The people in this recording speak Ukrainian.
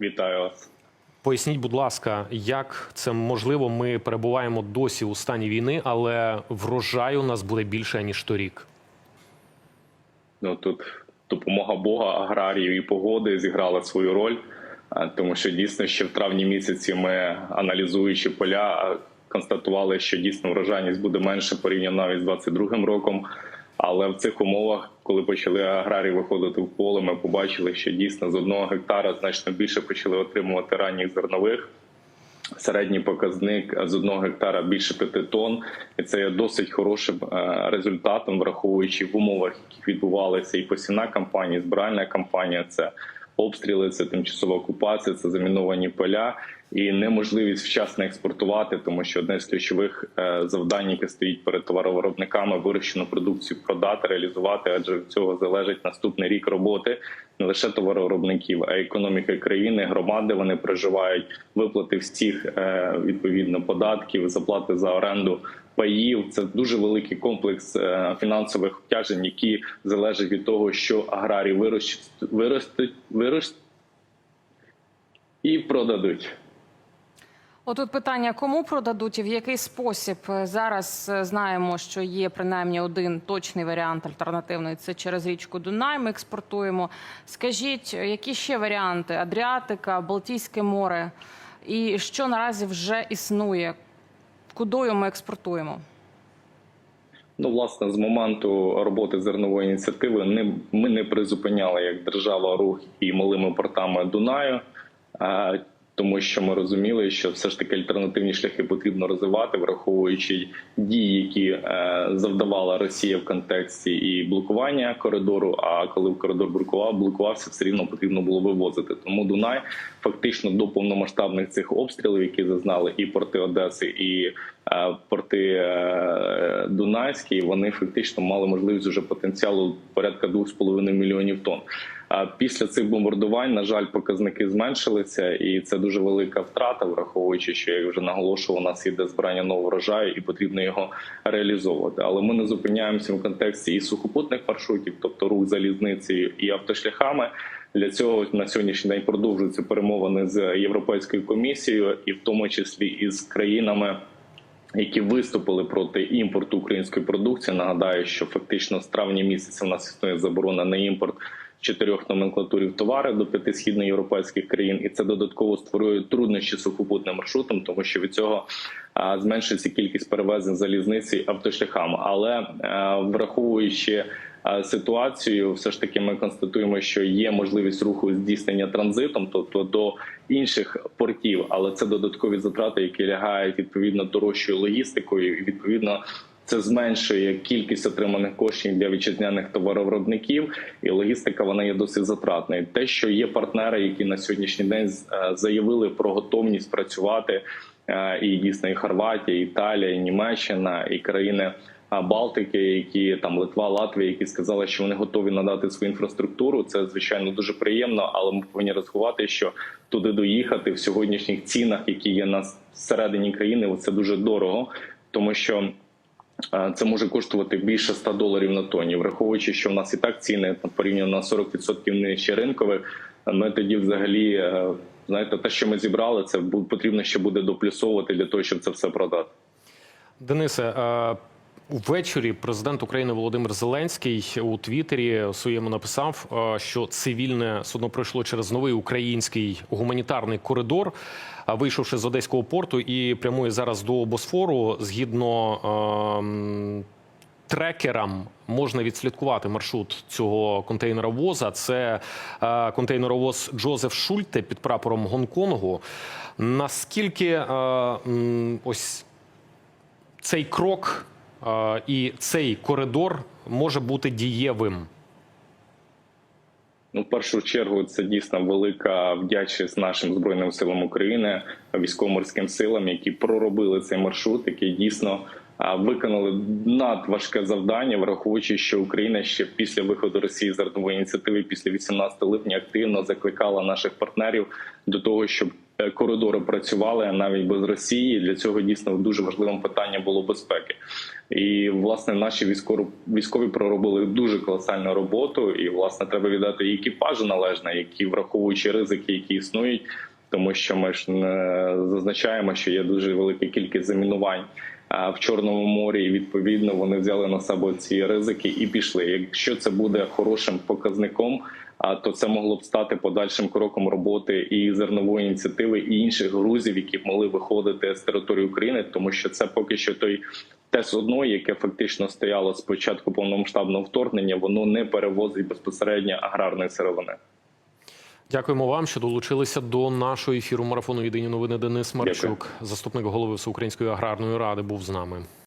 Вітаю вас. Поясніть, будь ласка, як це можливо? Ми перебуваємо досі у стані війни, але врожай у нас буде більше ніж торік. Ну тут допомога Бога, аграріїв і погоди зіграла свою роль, тому що дійсно ще в травні місяці ми, аналізуючи поля, констатували, що дійсно врожайність буде менше порівняно навіть з 22-м роком. Але в цих умовах, коли почали аграрії виходити в поле, ми побачили, що дійсно з одного гектара значно більше почали отримувати ранніх зернових. Середній показник з одного гектара більше п'яти тонн, і це є досить хорошим е, результатом, враховуючи в умовах, яких відбувалися і посівна кампанія, і збиральна кампанія. Це обстріли, це тимчасова окупація, це заміновані поля і неможливість вчасно експортувати, тому що одне з ключових е, завдань, яке стоїть перед товаровиробниками, вирощену продукцію продати, реалізувати, адже від цього залежить наступний рік роботи не лише товаровиробників, а й економіки країни, громади. Вони проживають виплати всіх е, відповідно податків, заплати за оренду. Паїв це дуже великий комплекс е, фінансових обтяжень, які залежать від того, що аграрії вирощуть, виростуть, виростуть і продадуть. Отут питання: кому продадуть і в який спосіб Е, зараз е, знаємо, що є принаймні один точний варіант альтернативний. Це через річку Дунай. Ми експортуємо. Скажіть, які ще варіанти? Адріатика, Балтійське море, і що наразі вже існує? Кудою ми експортуємо? Ну, власне, з моменту роботи зернової ініціативи не ми не призупиняли як держава рух і малими портами Дунаю. Тому що ми розуміли, що все ж таки альтернативні шляхи потрібно розвивати, враховуючи дії, які е, завдавала Росія в контексті і блокування коридору. А коли коридор блокував, блокувався, все рівно потрібно було вивозити. Тому Дунай фактично до повномасштабних цих обстрілів, які зазнали і порти Одеси, і е, порти Дунайські, вони фактично мали можливість вже потенціалу порядка 2,5 мільйонів тонн. А після цих бомбардувань, на жаль, показники зменшилися, і це дуже велика втрата, враховуючи, що я вже наголошував, у нас іде збирання нового врожаю, і потрібно його реалізовувати. Але ми не зупиняємося в контексті і сухопутних маршрутів, тобто рух залізницею і автошляхами. Для цього на сьогоднішній день продовжуються перемовини з європейською комісією, і в тому числі із країнами. Які виступили проти імпорту української продукції, нагадаю, що фактично з травня місяця в нас існує заборона на імпорт чотирьох номенклатурів товари до п'яти східноєвропейських країн, і це додатково створює труднощі сухопутним маршрутом, тому що від цього зменшиться кількість перевезень залізниці автошляхами. Але враховуючи ситуацію, все ж таки ми констатуємо, що є можливість руху здійснення транзитом, тобто до інших портів, але це додаткові затрати, які лягають відповідно дорожчою логістикою, і відповідно. Це зменшує кількість отриманих коштів для вітчизняних товаровиробників, і логістика вона є досить затратною. Те, що є партнери, які на сьогоднішній день е, заявили про готовність працювати, е, і дійсно і Хорватія, і Італія, і Німеччина, і країни е, Балтики, які там Литва, Латвія, які сказали, що вони готові надати свою інфраструктуру. Це звичайно дуже приємно, але ми повинні рахувати, що туди доїхати в сьогоднішніх цінах, які є на середині країни, це дуже дорого, тому що. Це може коштувати більше 100 доларів на тоні, враховуючи, що в нас і так ціни порівняно на 40% нижче ринкових. Ми тоді, взагалі, е, знаєте, те, що ми зібрали, це потрібно ще буде доплюсовувати для того, щоб це все продати. Денисе. Е, Увечері президент України Володимир Зеленський у Твіттері своєму написав, е, що цивільне судно пройшло через новий український гуманітарний коридор, вийшовши з одеського порту і прямує зараз до Босфору. Згідно ем, трекерам можна відслідкувати маршрут цього контейнеровоза. Це е, контейнеровоз Джозеф Шульте під прапором Гонконгу. Наскільки е, ось цей крок? І цей коридор може бути дієвим? Ну, в першу чергу, це дійсно велика вдячність нашим збройним силам України, військово-морським силам, які проробили цей маршрут, який дійсно виконали надважке завдання, враховуючи, що Україна ще після виходу Росії з зернової ініціативи, після 18 липня, активно закликала наших партнерів до того, щоб коридори працювали навіть без Росії. Для цього дійсно дуже важливим питанням було безпеки. І власне наші військові проробили дуже колосальну роботу. І власне треба віддати і екіпажу належне, які враховуючи ризики, які існують. Тому що ми ж не зазначаємо, що є дуже велика кількість замінувань в Чорному морі, і відповідно вони взяли на себе ці ризики і пішли. Якщо це буде хорошим показником, а то це могло б стати подальшим кроком роботи і зернової ініціативи, і інших грузів, які б могли виходити з території України, тому що це поки що той. Те судно, яке фактично стояло з початку повномасштабного вторгнення, воно не перевозить безпосередньо аграрної сировини. Дякуємо вам, що долучилися до нашого ефіру марафону Єдині новини. Денис Марчук, заступник голови Всеукраїнської аграрної ради, був з нами.